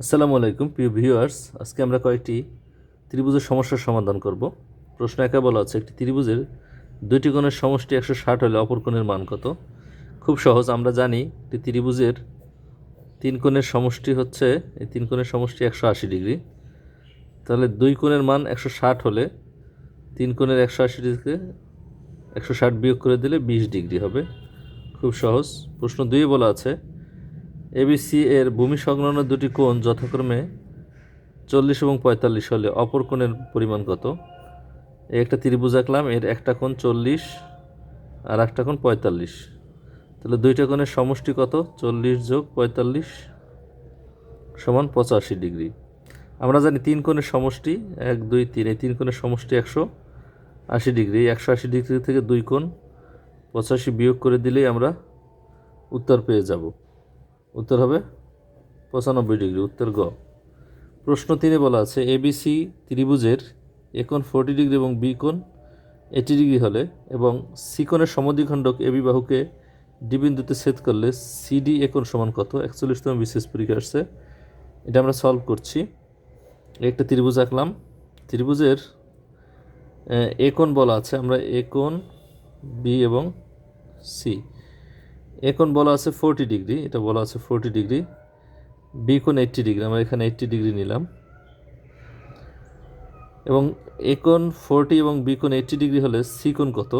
আসসালামু আলাইকুম, প্রিয় ভিউয়ার্স। আজকে আমরা কয়েকটি ত্রিভুজের সমস্যার সমাধান করব। প্রশ্ন একা বলা আছে, একটি ত্রিভুজের দুইটি কোণের সমষ্টি একশো ষাট হলে অপর কোণের মান কত? খুব সহজ, আমরা জানি একটি ত্রিভুজের তিন কোণের সমষ্টি হচ্ছে, এই তিন কোণের সমষ্টি একশো আশি ডিগ্রি। তাহলে দুই কোণের মান একশো ষাট হলে তিন কোণের একশো আশি থেকে একশো ষাট বিয়োগ করে দিলে বিশ ডিগ্রি হবে। খুব সহজ। প্রশ্ন দুইয়ে বলা আছে এবিসি এর ভূমি সংলগ্ন দুটি কোণ যথাক্রমে চল্লিশ এবং পঁয়তাল্লিশ হলে অপর কোণের পরিমাণ কত? একটা ত্রিভুজ আঁকলাম, এর একটা কোণ চল্লিশ আর একটা কোণ পঁয়তাল্লিশ। তাহলে দুইটা কোণের সমষ্টি কত? চল্লিশ যোগ পঁয়তাল্লিশ সমান পঁচাশি ডিগ্রি। আমরা জানি তিন কোণের সমষ্টি এক, দুই, তিন, এই তিন কোণের সমষ্টি একশো আশি ডিগ্রি। একশো আশি ডিগ্রি থেকে দুই কোণ পঁচাশি বিয়োগ করে দিলেই আমরা উত্তর পেয়ে যাব। উত্তর হবে পঁচানব্বই ডিগ্রি, উত্তর গ। প্রশ্ন তিনে বলা আছে এবিসি ত্রিভুজের এ কোণ ফোরটি ডিগ্রি এবং বি কোণ এইটি ডিগ্রি হলে এবং সি কোণের সমদ্বিখণ্ডক এবি বাহুকে ডি বিন্দুতে ছেদ করলে সিডি এ কোণ সমান কত? একচল্লিশতম বিশেষ পরীক্ষা আসছে। এটা আমরা সলভ করছি। একটা ত্রিভুজ আঁকলাম। ত্রিভুজের, এ বলা আছে, আমরা এ বি এবং সি এ কোণ বলা আছে ফোরটি ডিগ্রি এটা বলা আছে ফোরটি ডিগ্রি বি কোণ এইট্টি ডিগ্রি আমরা এখানে এইট্টি ডিগ্রি নিলাম। এবং এ ফোরটি এবং বি কোণ এইট্টি ডিগ্রি হলে সি কোণ কত?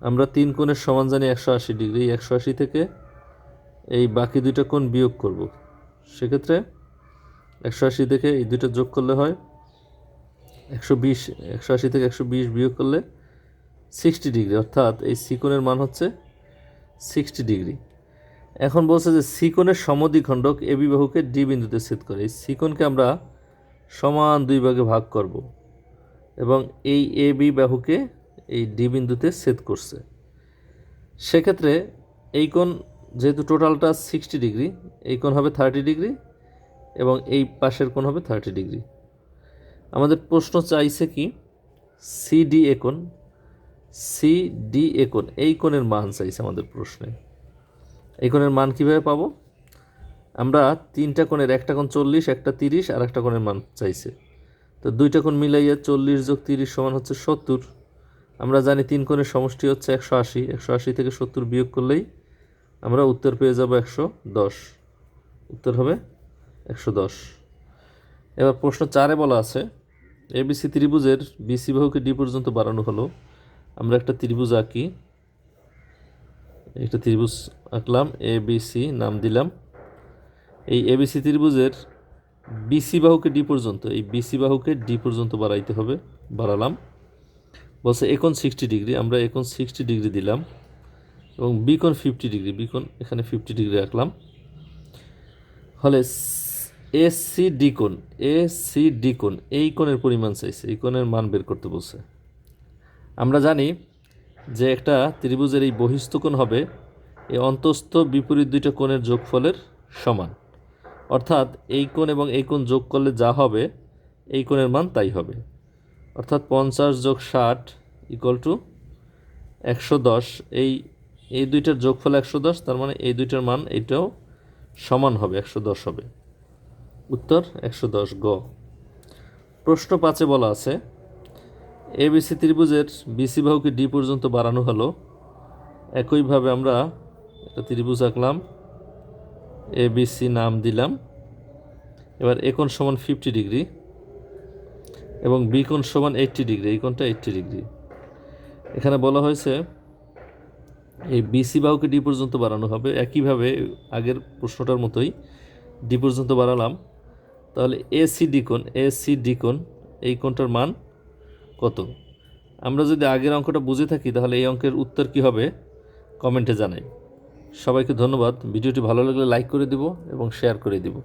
আমরা তিন কোণের সমান জানি একশো আশি ডিগ্রি একশো আশি থেকে এই বাকি দুইটা কোণ বিয়োগ করব। সেক্ষেত্রে একশো আশি থেকে এই দুটো যোগ করলে হয় একশো বিশ, একশো আশি থেকে একশো বিশ বিয়োগ করলে সিক্সটি ডিগ্রি অর্থাৎ এই সি কোণের মান হচ্ছে সিক্সটি ডিগ্রি। এখন বলছে যে সিকোণের সমদ্বিখণ্ডক এ বিবাহুকে ডি বিন্দুতে ছেদ করে। এই সিকোণকে আমরা সমান দুই ভাগে ভাগ করব এবং এই এ বি বাহুকে এই ডি বিন্দুতে ছেদ করছে। সেক্ষেত্রে এই কোণ যেহেতু টোটালটা সিক্সটি ডিগ্রি, এই কোণ হবে থার্টি ডিগ্রি এবং এই পাশের কোণ হবে থার্টি ডিগ্রি। আমাদের প্রশ্ন চাইছে কি? সিডি এ কোণ সি ডি এ কোণ। এই কোণের মান চাইছে আমাদের প্রশ্নে। এই কোণের মান কীভাবে পাবো? আমরা তিনটা কোণের, একটা কোণ চল্লিশ, একটা তিরিশ, আর একটা কোণের মান চাইছে। তো দুইটা কোণ মিলাইয়া চল্লিশ যোগ তিরিশ সমান হচ্ছে সত্তর। আমরা জানি তিন কোণের সমষ্টি হচ্ছে একশো আশি। একশো আশি থেকে সত্তর বিয়োগ করলেই আমরা উত্তর পেয়ে যাব একশো দশ। উত্তর হবে একশো দশ। এবার প্রশ্ন চারে বলা আছে এবিসি ত্রিভুজের বিসি বাহুকে ডি পর্যন্ত বাড়ানো হলো। আমরা একটা ত্রিভুজ আঁকি। একটা ত্রিভুজ আঁকলাম এ বি সি নাম দিলাম। এই এ এবিসি ত্রিভুজের বিসি বাহুকে ডি পর্যন্ত, এই বিসি বাহুকে ডি পর্যন্ত বাড়াইতে হবে, বাড়ালাম। বলছে একন সিক্সটি ডিগ্রি, আমরা একন সিক্সটি ডিগ্রি দিলাম এবং বিকন ফিফটি ডিগ্রি বিকন এখানে ফিফটি ডিগ্রি রাখলাম ফলে এ সি ডি কোণ এ সি ডি কোণ, এই কোণের পরিমাণ চাইছে, এই কোণের মান বের করতে বলছে। আমরা জানি যে একটা ত্রিভুজের এই বহিস্থ কোণ হবে, এই অন্তস্থ বিপরীত দুইটা কোণের যোগফলের সমান। অর্থাৎ এই কোণ এবং এই কোণ যোগ করলে যা হবে, এই কোণের মান তাই হবে। অর্থাৎ পঞ্চাশ যোগ ষাট ইকুয়াল টু একশো দশ, এই এই দুইটার যোগফল একশো দশ, তার মানে এই দুইটার মান এইটাও সমান হবে, একশো দশ হবে। উত্তর একশো দশ গ। প্রশ্ন পাঁচে বলা আছে এবিসি ত্রিভুজের বিসি বাহুকে ডি পর্যন্ত বাড়ানো হলো। একইভাবে আমরা একটা ত্রিভুজ আঁকলাম এ বিসি নাম দিলাম। এবার এ কোণ সমান ফিফটি ডিগ্রি এবং বি কোণ সমান এইট্টি ডিগ্রি, এই কোণটা এইট্টি ডিগ্রি। এখানে বলা হয়েছে এই বিসি বাহুকে ডি পর্যন্ত বাড়ানো হবে। একইভাবে আগের প্রশ্নটার মতোই ডি পর্যন্ত বাড়ালাম। তাহলে এ সি ডি কোণ, এ সি ডি এই কোণটার মান কত? আমরা যদি আগের অঙ্কটা বুঝে থাকি, তাহলে এই অঙ্কের উত্তর কি হবে? কমেন্টে জানাই। সবাইকে ধন্যবাদ। ভিডিওটি ভালো লাগলে লাইক করে দিব এবং শেয়ার করে দিব।